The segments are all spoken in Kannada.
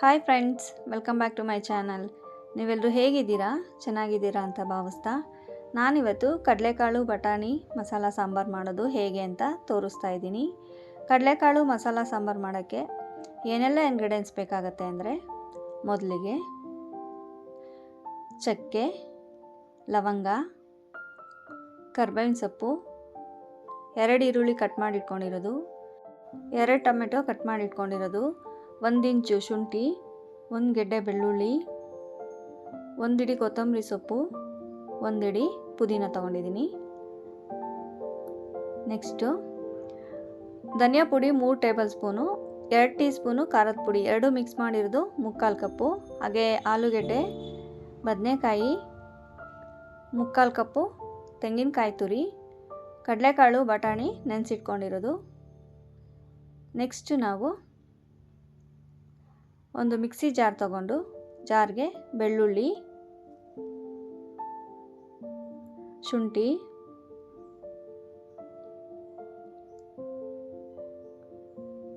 Hi friends welcome back to my channel ನೀವೆಲ್ಲರೂ ಹೇಗಿದ್ದೀರಾ? ಚೆನ್ನಾಗಿದ್ದೀರಾ ಅಂತ ಭಾವಿಸ್ತಾ, ನಾನಿವತ್ತು ಕಡಲೆಕಾಳು ಬಟಾಣಿ ಮಸಾಲ ಸಾಂಬಾರು ಮಾಡೋದು ಹೇಗೆ ಅಂತ ತೋರಿಸ್ತಾ ಇದ್ದೀನಿ. ಕಡಲೆಕಾಳು ಮಸಾಲ ಸಾಂಬಾರು ಮಾಡೋಕ್ಕೆ ಏನೆಲ್ಲ ಇಂಗ್ರೀಡಿಯೆಂಟ್ಸ್ ಬೇಕಾಗತ್ತೆ ಅಂದರೆ, ಮೊದಲಿಗೆ ಚಕ್ಕೆ, ಲವಂಗ, ಕರ್ಬೇವಿನ ಸೊಪ್ಪು, ಎರಡು ಈರುಳ್ಳಿ ಕಟ್ ಮಾಡಿ ಇಟ್ಕೊಂಡಿರೋದು ಎರಡು ಟೊಮೆಟೊ ಕಟ್ ಮಾಡಿ ಇಟ್ಕೊಂಡಿರೋದು ಒಂದು ಇಂಚು ಶುಂಠಿ, ಒಂದು ಗೆಡ್ಡೆ ಬೆಳ್ಳುಳ್ಳಿ, ಒಂದಿಡಿ ಕೊತ್ತಂಬರಿ ಸೊಪ್ಪು, ಒಂದಿಡಿ ಪುದೀನ ತೊಗೊಂಡಿದ್ದೀನಿ. ನೆಕ್ಸ್ಟು ಧನಿಯಾ ಪುಡಿ ಮೂರು ಟೇಬಲ್ ಸ್ಪೂನು, ಎರಡು ಟೀ ಸ್ಪೂನು ಖಾರದ ಪುಡಿ, ಎರಡು ಮಿಕ್ಸ್ ಮಾಡಿರೋದು ಮುಕ್ಕಾಲು ಕಪ್ಪು, ಹಾಗೆ ಆಲೂಗೆಡ್ಡೆ, ಬದನೆಕಾಯಿ, ಮುಕ್ಕಾಲು ಕಪ್ಪು, ತೆಂಗಿನಕಾಯಿ ತುರಿ, ಕಡಲೆಕಾಳು, ಬಟಾಣಿ ನೆನೆಸಿಟ್ಕೊಂಡಿರೋದು. ನೆಕ್ಸ್ಟು ನಾವು ಒಂದು ಮಿಕ್ಸಿ ಜಾರ್ ತಗೊಂಡು ಜಾರ್ಗೆ ಬೆಳ್ಳುಳ್ಳಿ ಶುಂಠಿ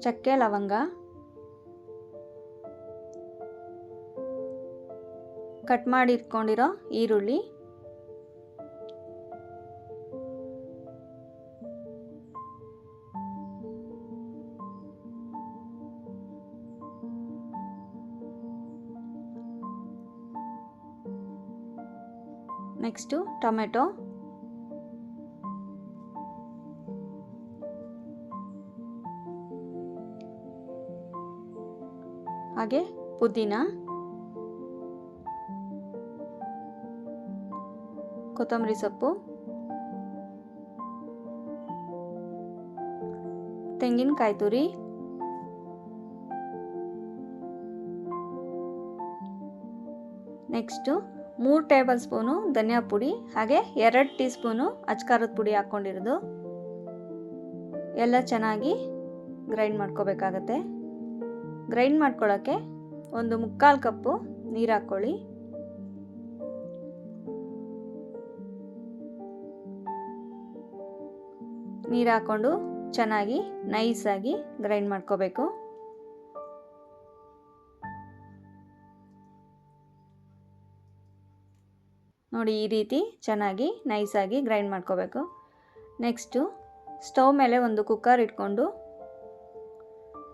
ಚಕ್ಕೆ ಲವಂಗ ಕಟ್ ಮಾಡಿ ಇಟ್ಕೊಂಡಿರೋ ಈರುಳ್ಳಿ ನೆಕ್ಸ್ಟು ಟೊಮೆಟೊ ಹಾಗೆ ಪುದೀನ. ಕೊತ್ತಂಬರಿ ಸೊಪ್ಪು. ತೆಂಗಿನಕಾಯಿ ತುರಿ. ನೆಕ್ಸ್ಟು ಮೂರು ಟೇಬಲ್ ಸ್ಪೂನು ಧನಿಯಾ ಪುಡಿ, ಹಾಗೆ ಎರಡು ಟೀ ಸ್ಪೂನು ಅಚ್ಕಾರದ ಪುಡಿ ಹಾಕ್ಕೊಂಡಿರೋದು. ಎಲ್ಲ ಚೆನ್ನಾಗಿ ಗ್ರೈಂಡ್ ಮಾಡ್ಕೋಬೇಕಾಗತ್ತೆ. ಗ್ರೈಂಡ್ ಮಾಡ್ಕೊಳ್ಳೋಕ್ಕೆ ಒಂದು ಮುಕ್ಕಾಲು ಕಪ್ಪು ನೀರು ಹಾಕ್ಕೊಳ್ಳಿ. ನೀರು ಹಾಕ್ಕೊಂಡು ಚೆನ್ನಾಗಿ ನೈಸಾಗಿ ಗ್ರೈಂಡ್ ಮಾಡ್ಕೋಬೇಕು. ನೋಡಿ ಈ ರೀತಿ ಚೆನ್ನಾಗಿ ನೈಸಾಗಿ ಗ್ರೈಂಡ್ ಮಾಡ್ಕೋಬೇಕು. ನೆಕ್ಸ್ಟು ಸ್ಟವ್ ಮೇಲೆ ಒಂದು ಕುಕ್ಕರ್ ಇಟ್ಕೊಂಡು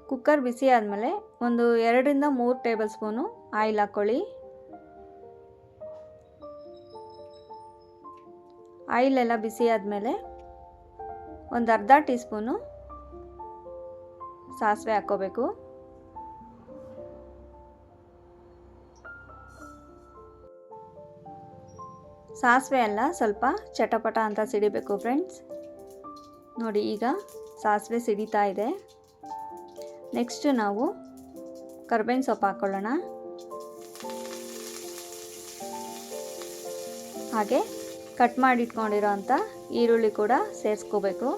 ಕುಕ್ಕರ್ ಬಿಸಿ ಆದಮೇಲೆ ಒಂದು ಎರಡರಿಂದ ಮೂರು ಟೇಬಲ್ ಸ್ಪೂನು ಆಯಿಲ್ ಹಾಕ್ಕೊಳ್ಳಿ. ಆಯಿಲ್ ಎಲ್ಲ ಬಿಸಿ ಆದಮೇಲೆ ಒಂದು ಅರ್ಧ ಟೀ ಸ್ಪೂನು ಸಾಸಿವೆ ಹಾಕ್ಕೋಬೇಕು. ಸಾಸಿವೆ ಅಲ್ಲ, ಸ್ವಲ್ಪ ಚಟಪಟ ಅಂತ ಸಿಡಿಬೇಕು ಫ್ರೆಂಡ್ಸ್ ನೋಡಿ, ಈಗ ಸಾಸಿವೆ ಸಿಡಿತಾ ಇದೆ. ನೆಕ್ಸ್ಟು ನಾವು ಕರ್ಬೇವಿನ ಸೊಪ್ಪು ಹಾಕ್ಕೊಳ್ಳೋಣ ಹಾಗೆ ಕಟ್ ಮಾಡಿಟ್ಕೊಂಡಿರೋ ಅಂಥ ಈರುಳ್ಳಿ ಕೂಡ ಸೇರಿಸ್ಕೋಬೇಕು.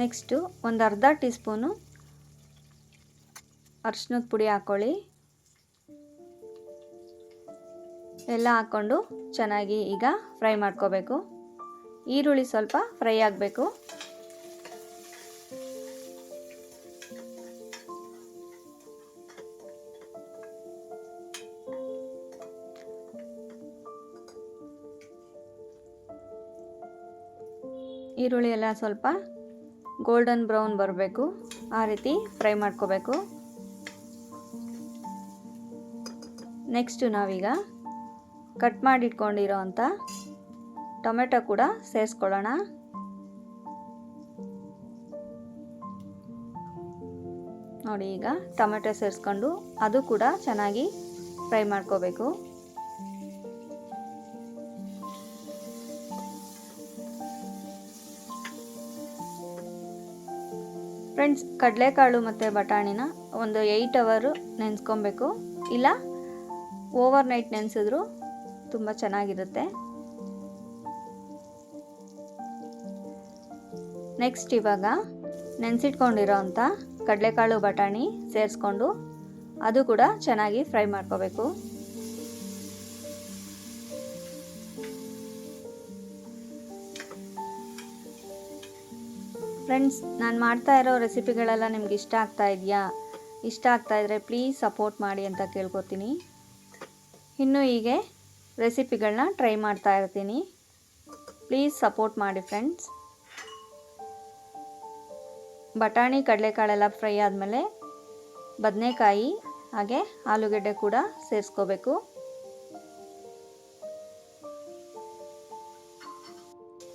ನೆಕ್ಸ್ಟು ಒಂದು ಅರ್ಧ ಟೀ ಸ್ಪೂನು ಅರ್ಶಿನದ ಪುಡಿ ಹಾಕ್ಕೊಳ್ಳಿ. ಎಲ್ಲ ಹಾಕ್ಕೊಂಡು ಚೆನ್ನಾಗಿ ಈಗ ಫ್ರೈ ಮಾಡ್ಕೋಬೇಕು. ಈರುಳ್ಳಿ ಸ್ವಲ್ಪ ಫ್ರೈ ಆಗಬೇಕು. ಈರುಳ್ಳಿ ಎಲ್ಲ ಸ್ವಲ್ಪ ಗೋಲ್ಡನ್ ಬ್ರೌನ್ ಬರಬೇಕು. ಆ ರೀತಿ ಫ್ರೈ ಮಾಡ್ಕೋಬೇಕು. ನೆಕ್ಸ್ಟು ನಾವೀಗ ಕಟ್ ಮಾಡಿ ಇಟ್ಕೊಂಡಿರೋ ಅಂಥ ಟೊಮೆಟೊ ಕೂಡ ಸೇರಿಸ್ಕೊಳ್ಳೋಣ. ನೋಡಿ ಈಗ ಟೊಮೆಟೊ ಸೇರಿಸ್ಕೊಂಡು ಅದು ಕೂಡ ಚೆನ್ನಾಗಿ ಫ್ರೈ ಮಾಡ್ಕೋಬೇಕು. ಫ್ರೆಂಡ್ಸ್, ಕಡಲೆಕಾಳು ಮತ್ತು ಬಟಾಣಿನ ಒಂದು ಏಯ್ಟ್ ಅವರು ನೆನೆಸ್ಕೊಬೇಕು. ಇಲ್ಲ ಓವರ್ ನೈಟ್ ನೆನೆಸಿದ್ರು ತುಂಬ ಚೆನ್ನಾಗಿರುತ್ತೆ. ನೆಕ್ಸ್ಟ್ ಇವಾಗ ನೆನೆಸಿಟ್ಕೊಂಡಿರೋ ಅಂಥ ಕಡಲೆಕಾಳು, ಬಟಾಣಿ ಸೇರಿಸ್ಕೊಂಡು ಅದು ಕೂಡ ಚೆನ್ನಾಗಿ ಫ್ರೈ ಮಾಡ್ಕೋಬೇಕು. ಫ್ರೆಂಡ್ಸ್ ನಾನು ಮಾಡ್ತಾ ಇರೋ ರೆಸಿಪಿಗಳೆಲ್ಲ ನಿಮ್ಗೆ ಇಷ್ಟ ಆಗ್ತಾ ಇದೆಯಾ? ಇಷ್ಟ ಆಗ್ತಾ ಇದ್ದರೆ ಪ್ಲೀಸ್ ಸಪೋರ್ಟ್ ಮಾಡಿ ಅಂತ ಕೇಳ್ಕೊತೀನಿ. ಇನ್ನೂ ಹೀಗೆ ರೆಸಿಪಿಗಳನ್ನ ಟ್ರೈ ಮಾಡ್ತಾ ಇರ್ತೀನಿ. ಪ್ಲೀಸ್ ಸಪೋರ್ಟ್ ಮಾಡಿ ಫ್ರೆಂಡ್ಸ್ ಬಟಾಣಿ, ಕಡಲೆಕಾಳೆಲ್ಲ ಫ್ರೈ ಆದಮೇಲೆ ಬದನೆಕಾಯಿ, ಹಾಗೆ ಆಲೂಗೆಡ್ಡೆ ಕೂಡ ಸೇರಿಸ್ಕೋಬೇಕು.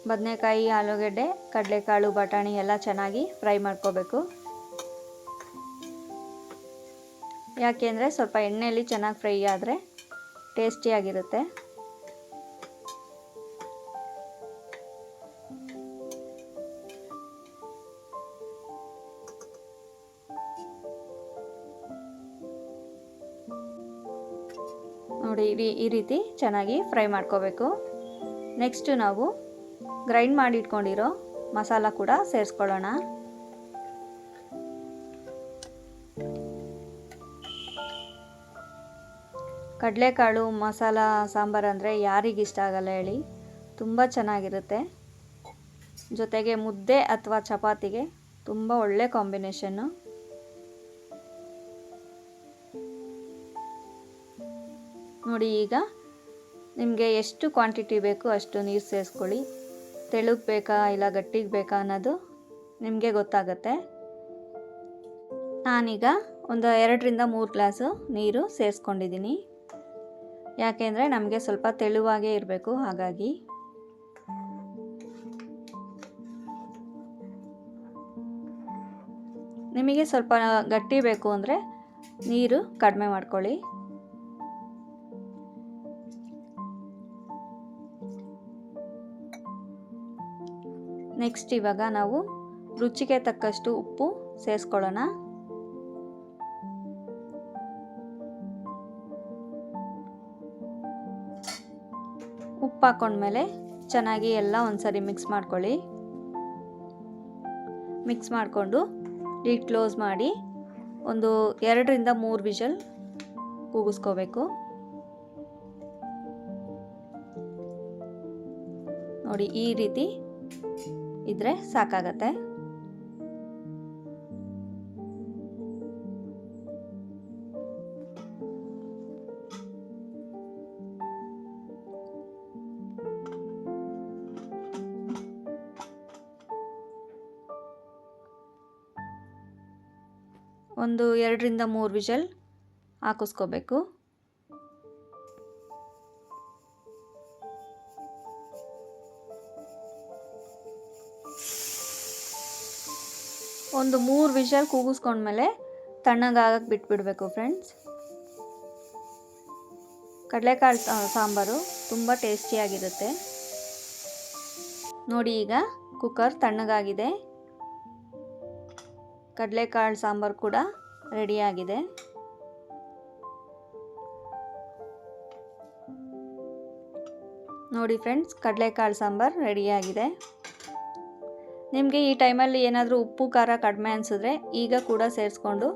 ಬದನೆಕಾಯಿ, ಆಲೂಗೆಡ್ಡೆ, ಕಡಲೆಕಾಳು, ಬಟಾಣಿ ಎಲ್ಲ ಚೆನ್ನಾಗಿ ಫ್ರೈ ಮಾಡ್ಕೋಬೇಕು. ಯಾಕೆಂದರೆ ಸ್ವಲ್ಪ ಎಣ್ಣೆಯಲ್ಲಿ ಚೆನ್ನಾಗಿ ಫ್ರೈ ಆದರೆ ಟೇಸ್ಟಿಯಾಗಿರುತ್ತೆ ನೋಡಿ, ಈ ರೀತಿ ಚೆನ್ನಾಗಿ ಫ್ರೈ ಮಾಡ್ಕೋಬೇಕು. ನೆಕ್ಸ್ಟು ನಾವು ಗ್ರೈಂಡ್ ಮಾಡಿ ಇಟ್ಕೊಂಡಿರೋ ಮಸಾಲ ಕೂಡ ಸೇರಿಸ್ಕೊಳ್ಳೋಣ. ಕಡಲೆಕಾಳು, ಮಸಾಲ, ಸಾಂಬಾರು ಅಂದರೆ ಯಾರಿಗಿಷ್ಟ ಆಗಲ್ಲ ಹೇಳಿ. ತುಂಬ ಚೆನ್ನಾಗಿರುತ್ತೆ. ಜೊತೆಗೆ ಮುದ್ದೆ ಅಥವಾ ಚಪಾತಿಗೆ ತುಂಬ ಒಳ್ಳೆ ಕಾಂಬಿನೇಷನ್ನು ನೋಡಿ ಈಗ ನಿಮಗೆ ಎಷ್ಟು ಕ್ವಾಂಟಿಟಿ ಬೇಕು ಅಷ್ಟು ನೀರು ಸೇರಿಸ್ಕೊಳ್ಳಿ. ತೆಳುಗೆ ಬೇಕಾ ಇಲ್ಲ ಗಟ್ಟಿಗೆ ಬೇಕಾ ಅನ್ನೋದು ನಿಮಗೆ ಗೊತ್ತಾಗುತ್ತೆ. ನಾನೀಗ ಒಂದು ಎರಡರಿಂದ ಮೂರು ಗ್ಲಾಸು ನೀರು ಸೇರಿಸ್ಕೊಂಡಿದ್ದೀನಿ. ಯಾಕೆಂದರೆ ನಮಗೆ ಸ್ವಲ್ಪ ತೆಳುವಾಗೇ ಇರಬೇಕು ಹಾಗಾಗಿ. ನಿಮಗೆ ಸ್ವಲ್ಪ ಗಟ್ಟಿ ಬೇಕು ಅಂದರೆ ನೀರು ಕಡಿಮೆ ಮಾಡ್ಕೊಳ್ಳಿ. ನೆಕ್ಸ್ಟ್ ಇವಾಗ ನಾವು ರುಚಿಗೆ ತಕ್ಕಷ್ಟು ಉಪ್ಪು ಸೇರಿಸ್ಕೊಳ್ಳೋಣ. ಉಪ್ಪು ಹಾಕೊಂಡ್ಮೇಲೆ ಚೆನ್ನಾಗಿ ಎಲ್ಲ ಒಂದ್ಸರಿ ಮಿಕ್ಸ್ ಮಾಡ್ಕೊಳ್ಳಿ. ಮಿಕ್ಸ್ ಮಾಡಿಕೊಂಡು ಲೀಡ್ ಕ್ಲೋಸ್ ಮಾಡಿ ಒಂದು ಎರಡರಿಂದ ಮೂರು ವಿಷಲ್ ಕೂಗಿಸ್ಕೋಬೇಕು. ನೋಡಿ ಈ ರೀತಿ ಇದ್ರೆ ಸಾಕಾಗತ್ತೆ. ಒಂದು ಎರಡರಿಂದ ಮೂರು ವಿಷಲ್ ಹಾಕಿಸ್ಕೋಬೇಕು. ಒಂದು ಮೂರು ವಿಷಲ್ ಕೂಗಿಸ್ಕೊಂಡ್ಮೇಲೆ ತಣ್ಣಗಾಗಕ್ಕೆ ಬಿಟ್ಬಿಡಬೇಕು ಫ್ರೆಂಡ್ಸ್ ಕಡಲೆಕಾಳು ಸಾಂಬಾರು ತುಂಬ ಟೇಸ್ಟಿಯಾಗಿರುತ್ತೆ ನೋಡಿ ಈಗ ಕುಕ್ಕರ್ ತಣ್ಣಗಾಗಿದೆ ಕಡಲೆಕಾಳು ಸಾಂಬಾರು ಕೂಡ ರೆಡಿಯಾಗಿದೆ ನೋಡಿ ಫ್ರೆಂಡ್ಸ್ ಕಡಲೆಕಾಳು ಸಾಂಬಾರು ರೆಡಿಯಾಗಿದೆ ನಿಮಗೆ ಈ ಟೈಮಲ್ಲಿ ಏನಾದರೂ ಉಪ್ಪು, ಖಾರ ಕಡಿಮೆ ಅನಿಸಿದ್ರೆ ಈಗ ಕೂಡ ಸೇರಿಸ್ಕೊಂಡು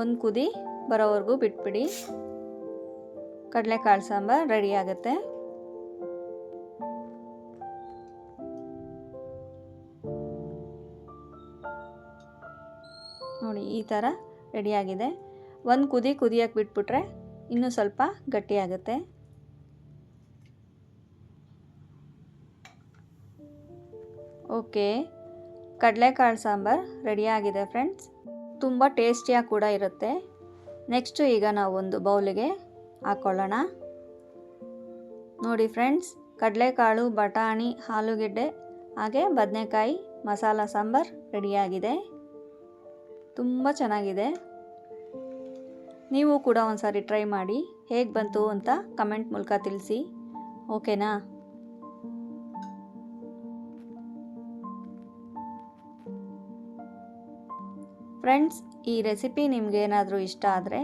ಒಂದು ಕುದಿ ಬರೋವರೆಗೂ ಬಿಟ್ಬಿಡಿ. ಕಡಲೆಕಾಳು ಸಾಂಬಾರು ರೆಡಿ ಆಗುತ್ತೆ. ನೋಡಿ, ಈ ಥರ ರೆಡಿಯಾಗಿದೆ ಒಂದು ಕುದಿ ಕುದಿಯೋಕ್ಕೆ ಬಿಟ್ಬಿಟ್ರೆ ಇನ್ನೂ ಸ್ವಲ್ಪ ಗಟ್ಟಿಯಾಗುತ್ತೆ ಓಕೆ. ಕಡಲೆಕಾಳು ಸಾಂಬಾರು ರೆಡಿಯಾಗಿದೆ ಫ್ರೆಂಡ್ಸ್ ತುಂಬ ಟೇಸ್ಟಿಯಾಗಿ ಕೂಡ ಇರುತ್ತೆ. ನೆಕ್ಸ್ಟು ಈಗ ನಾವು ಒಂದು ಬೌಲಿಗೆ ಹಾಕ್ಕೊಳ್ಳೋಣ ನೋಡಿ ಫ್ರೆಂಡ್ಸ್ ಕಡಲೆಕಾಳು, ಬಟಾಣಿ, ಆಲೂಗೆಡ್ಡೆ, ಹಾಗೆ ಬದನೆಕಾಯಿ, ಮಸಾಲ ಸಾಂಬಾರು ರೆಡಿಯಾಗಿದೆ ತುಂಬ ಚೆನ್ನಾಗಿದೆ. ನೀವು ಕೂಡ ಒಂದು ಸಾರಿ ಟ್ರೈ ಮಾಡಿ ಹೇಗೆ ಬಂತು ಅಂತ ಕಮೆಂಟ್ ಮೂಲಕ ತಿಳಿಸಿ. ಓಕೆನಾ? ಫ್ರೆಂಡ್ಸ್, ಈ ರೆಸಿಪಿ ನಿಮ್ಗೆ ಏನಾದರೂ ಇಷ್ಟ ಆದರೆ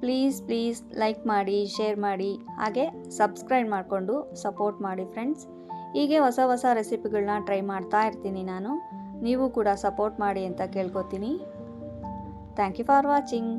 ಪ್ಲೀಸ್ ಪ್ಲೀಸ್ ಲೈಕ್ ಮಾಡಿ, ಶೇರ್ ಮಾಡಿ, ಹಾಗೆ ಸಬ್ಸ್ಕ್ರೈಬ್ ಮಾಡಿಕೊಂಡು ಸಪೋರ್ಟ್ ಮಾಡಿ ಫ್ರೆಂಡ್ಸ್. ಹೀಗೆ ಹೊಸ ಹೊಸ ರೆಸಿಪಿಗಳನ್ನ ಟ್ರೈ ಮಾಡ್ತಾ ಇರ್ತೀನಿ ನಾನು. ನೀವು ಕೂಡ ಸಪೋರ್ಟ್ ಮಾಡಿ ಅಂತ ಕೇಳ್ಕೊತೀನಿ. Thank you for watching.